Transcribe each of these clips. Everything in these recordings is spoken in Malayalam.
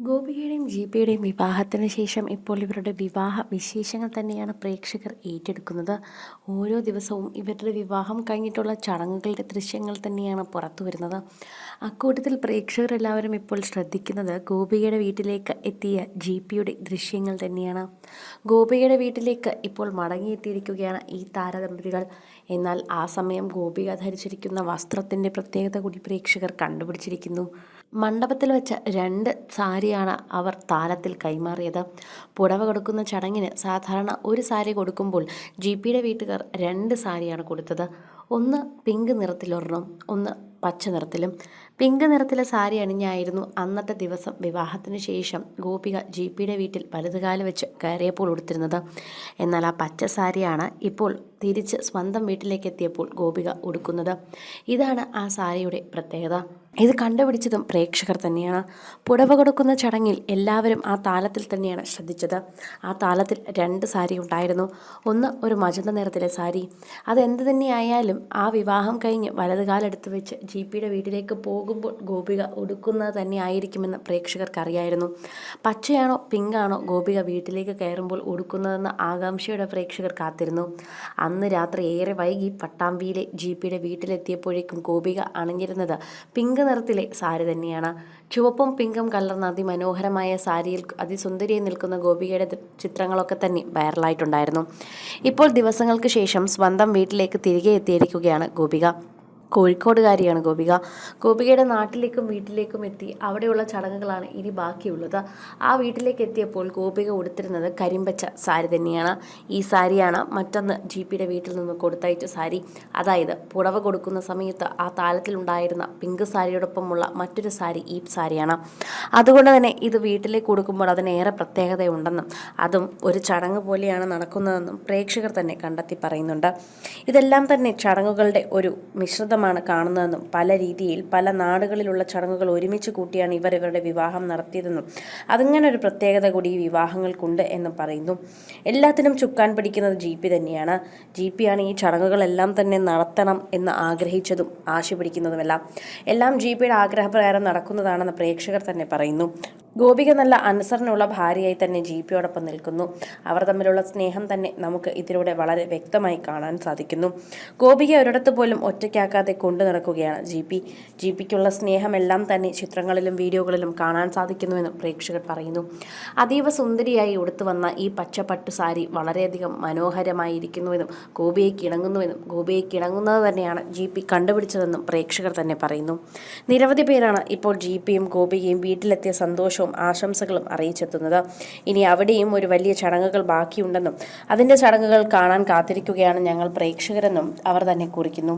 ഗോപികയുടെയും ജിപിയുടെയും വിവാഹത്തിന് ശേഷം ഇപ്പോൾ ഇവരുടെ വിവാഹ വിശേഷങ്ങൾ തന്നെയാണ് പ്രേക്ഷകർ ഏറ്റെടുക്കുന്നത്. ഓരോ ദിവസവും ഇവരുടെ വിവാഹം കഴിഞ്ഞിട്ടുള്ള ചടങ്ങുകളുടെ ദൃശ്യങ്ങൾ തന്നെയാണ് പുറത്തു വരുന്നത്. അക്കൂട്ടത്തിൽ പ്രേക്ഷകരെല്ലാവരും ഇപ്പോൾ ശ്രദ്ധിക്കുന്നത് ഗോപികയുടെ വീട്ടിലേക്ക് എത്തിയ ജി പിയുടെ ദൃശ്യങ്ങൾ തന്നെയാണ്. ഗോപികയുടെ വീട്ടിലേക്ക് ഇപ്പോൾ മടങ്ങിയെത്തിയിരിക്കുകയാണ് ഈ താരദമ്പതികൾ. എന്നാൽ ആ സമയം ഗോപിക ധരിച്ചിരിക്കുന്ന വസ്ത്രത്തിന്റെ പ്രത്യേകത കൂടി പ്രേക്ഷകർ കണ്ടുപിടിച്ചിരിക്കുന്നു. മണ്ഡപത്തിൽ വെച്ച രണ്ട് സാരിയാണ് അവർ താലത്തിൽ കൈമാറിയത്. പുടവ കൊടുക്കുന്ന ചടങ്ങിന് സാധാരണ ഒരു സാരി കൊടുക്കുമ്പോൾ ജി പിയുടെ വീട്ടുകാർ രണ്ട് സാരിയാണ് കൊടുത്തത്. ഒന്ന് പിങ്ക് നിറത്തിലൊരെണ്ണം ഒന്ന് പച്ച നിറത്തിലും. പിങ്ക് നിറത്തിലെ സാരി അണിഞ്ഞായിരുന്നു അന്നത്തെ ദിവസം വിവാഹത്തിന് ശേഷം ഗോപിക ജി പിയുടെ വീട്ടിൽ വലതുകാലം വെച്ച് കയറിയപ്പോൾ ഉടുത്തിരുന്നത്. എന്നാൽ ആ പച്ച സാരിയാണ് ഇപ്പോൾ തിരിച്ച് സ്വന്തം വീട്ടിലേക്ക് എത്തിയപ്പോൾ ഗോപിക ഉടുക്കുന്നത്. ഇതാണ് ആ സാരിയുടെ പ്രത്യേകത. ഇത് കണ്ടുപിടിച്ചതും പ്രേക്ഷകർ തന്നെയാണ്. പുടവ കൊടുക്കുന്ന ചടങ്ങിൽ എല്ലാവരും ആ താലത്തിൽ തന്നെയാണ് ശ്രദ്ധിച്ചത്. ആ താലത്തിൽ രണ്ട് സാരി ഉണ്ടായിരുന്നു. ഒന്ന് ഒരു മജന്ത നിറത്തിലെ സാരി. അതെന്ത് തന്നെയായാലും ആ വിവാഹം കഴിഞ്ഞ് വലതുകാലെടുത്ത് വെച്ച് ജി പിയുടെ വീട്ടിലേക്ക് പോകുമ്പോൾ ഗോപിക ഉടുക്കുന്നത് തന്നെ ആയിരിക്കുമെന്ന് പ്രേക്ഷകർക്ക് അറിയായിരുന്നു. പച്ചയാണോ പിങ്കാണോ ഗോപിക വീട്ടിലേക്ക് കയറുമ്പോൾ ഉടുക്കുന്നതെന്ന് ആകാംക്ഷയുടെ പ്രേക്ഷകർ കാത്തിരുന്നു. അന്ന് രാത്രി ഏറെ വൈകി പട്ടാമ്പിയിലെ ജി പിയുടെ വീട്ടിലെത്തിയപ്പോഴേക്കും ഗോപിക അണിഞ്ഞിരുന്നത് പിങ്ക് നിറത്തിലെ സാരി തന്നെയാണ്. ചുവപ്പും പിങ്കും കലർന്ന അതിമനോഹരമായ സാരിയിൽ അതിസുന്ദരിയായി നിൽക്കുന്ന ഗോപികയുടെ ചിത്രങ്ങളൊക്കെ തന്നെ വൈറലായിട്ടുണ്ടായിരുന്നു. ഇപ്പോൾ ദിവസങ്ങൾക്ക് ശേഷം സ്വന്തം വീട്ടിലേക്ക് തിരികെ എത്തിയിരിക്കുകയാണ് ഗോപിക. കോഴിക്കോടുകാരിയാണ് ഗോപിക. ഗോപികയുടെ നാട്ടിലേക്കും വീട്ടിലേക്കും എത്തി അവിടെയുള്ള ചടങ്ങുകളാണ് ഇനി ബാക്കിയുള്ളത്. ആ വീട്ടിലേക്ക് എത്തിയപ്പോൾ ഗോപിക ഉടുത്തിരുന്നത് കരിമ്പച്ച സാരി തന്നെയാണ്. ഈ സാരിയാണ് മറ്റൊന്ന് ജി പിയുടെ വീട്ടിൽ നിന്ന് കൊടുത്തയച്ച സാരി. അതായത് പുടവ കൊടുക്കുന്ന സമയത്ത് ആ താലത്തിലുണ്ടായിരുന്ന പിങ്ക് സാരിയോടൊപ്പമുള്ള മറ്റൊരു സാരി ഈ സാരിയാണ്. അതുകൊണ്ട് തന്നെ ഇത് വീട്ടിലേക്ക് കൊടുക്കുമ്പോൾ അതിനേറെ പ്രത്യേകതയുണ്ടെന്നും അതും ഒരു ചടങ്ങ് പോലെയാണ് നടക്കുന്നതെന്നും പ്രേക്ഷകർ തന്നെ കണ്ടെത്തി പറയുന്നുണ്ട്. ഇതെല്ലാം തന്നെ ചടങ്ങുകളുടെ ഒരു മിശ്രിതമാണ് കാണുന്നതെന്നും പല രീതിയിൽ പല നാടുകളിലുള്ള ചടങ്ങുകൾ ഒരുമിച്ച് കൂട്ടിയാണ് ഇവർ ഇവരുടെ വിവാഹം നടത്തിയതെന്നും അതിങ്ങനെ ഒരു പ്രത്യേകത കൂടി ഈ വിവാഹങ്ങൾക്കുണ്ട് എന്നും പറയുന്നു. എല്ലാത്തിനും ചുക്കാൻ പിടിക്കുന്നത് ജി പി തന്നെയാണ്. ജി പി ആണ് ഈ ചടങ്ങുകളെല്ലാം തന്നെ നടത്തണം എന്ന് ആഗ്രഹിച്ചതും ആശ പിടിക്കുന്നതുമെല്ലാം എല്ലാം ജി പിയുടെ ആഗ്രഹപ്രകാരം നടക്കുന്നതാണെന്ന് പ്രേക്ഷകർ തന്നെ പറയുന്നു. ഗോപിക നല്ല അനുസരണയുള്ള ഭാര്യയായി തന്നെ ജി പിയോടൊപ്പം നിൽക്കുന്നു. അവർ തമ്മിലുള്ള സ്നേഹം തന്നെ നമുക്ക് ഇതിലൂടെ വളരെ വ്യക്തമായി കാണാൻ സാധിക്കുന്നു. ഗോപിക ഒരിടത്ത് പോലും ഒറ്റയ്ക്കാക്കാതെ കൊണ്ടു നടക്കുകയാണ് ജി പി ജി പിക്കുള്ള സ്നേഹമെല്ലാം തന്നെ ചിത്രങ്ങളിലും വീഡിയോകളിലും കാണാൻ സാധിക്കുന്നുവെന്ന് പ്രേക്ഷകർ പറയുന്നു. അതീവ സുന്ദരിയായി ഉടുത്തു വന്ന ഈ പച്ചപ്പട്ടു സാരി വളരെയധികം മനോഹരമായിരിക്കുന്നുവെന്നും ഗോപിയെ കിണങ്ങുന്നുവെന്നും ഗോപിയെ കിണങ്ങുന്നത് തന്നെയാണ് ജി പി കണ്ടുപിടിച്ചതെന്നും പ്രേക്ഷകർ തന്നെ പറയുന്നു. നിരവധി പേരാണ് ഇപ്പോൾ ജി പിയും ഗോപികയും വീട്ടിലെത്തിയ സന്തോഷവും ആശംസകളും അറിയിച്ചെത്തുന്നത്. ഇനി അവിടെയും ഒരു വലിയ ചടങ്ങുകൾ ബാക്കിയുണ്ടെന്നും അതിന്റെ ചടങ്ങുകൾ കാണാൻ കാത്തിരിക്കുകയാണ് ഞങ്ങൾ പ്രേക്ഷകരെന്നും അവർ തന്നെ കുറിക്കുന്നു.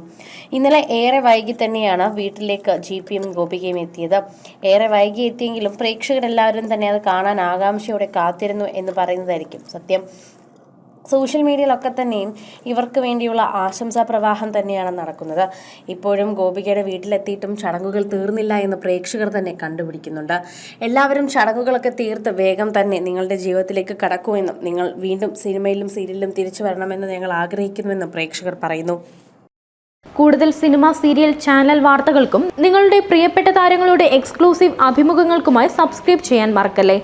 ഇന്നലെ ഏറെ വൈകി തന്നെയാണ് വീട്ടിലേക്ക് ജി പിയും ഗോപികയും എത്തിയത്. ഏറെ വൈകി എത്തിയെങ്കിലും പ്രേക്ഷകരെല്ലാവരും തന്നെ അത് കാണാൻ ആകാംക്ഷയോടെ കാത്തിരുന്നു എന്ന് പറയുന്നതായിരിക്കും സത്യം. സോഷ്യൽ മീഡിയയിലൊക്കെ തന്നെയും ഇവർക്ക് വേണ്ടിയുള്ള ആശംസാ പ്രവാഹം തന്നെയാണ് നടക്കുന്നത്. ഇപ്പോഴും ഗോപികയുടെ വീട്ടിലെത്തിയിട്ടും ചടങ്ങുകൾ തീർന്നില്ല എന്ന് പ്രേക്ഷകർ തന്നെ കണ്ടുപിടിക്കുന്നുണ്ട്. എല്ലാവരും ചടങ്ങുകളൊക്കെ തീർത്ത് വേഗം തന്നെ നിങ്ങളുടെ ജീവിതത്തിലേക്ക് കടക്കുമെന്നും നിങ്ങൾ വീണ്ടും സിനിമയിലും സീരിയലിലും തിരിച്ചു വരണമെന്ന് ഞങ്ങൾ ആഗ്രഹിക്കുന്നുവെന്നും പ്രേക്ഷകർ പറയുന്നു. കൂടുതൽ സിനിമ സീരിയൽ ചാനൽ വാർത്തകൾക്കും നിങ്ങളുടെ പ്രിയപ്പെട്ട താരങ്ങളുടെ എക്സ്ക്ലൂസീവ് അഭിമുഖങ്ങൾക്കുമായി സബ്സ്ക്രൈബ് ചെയ്യാൻ മറക്കല്ലേ?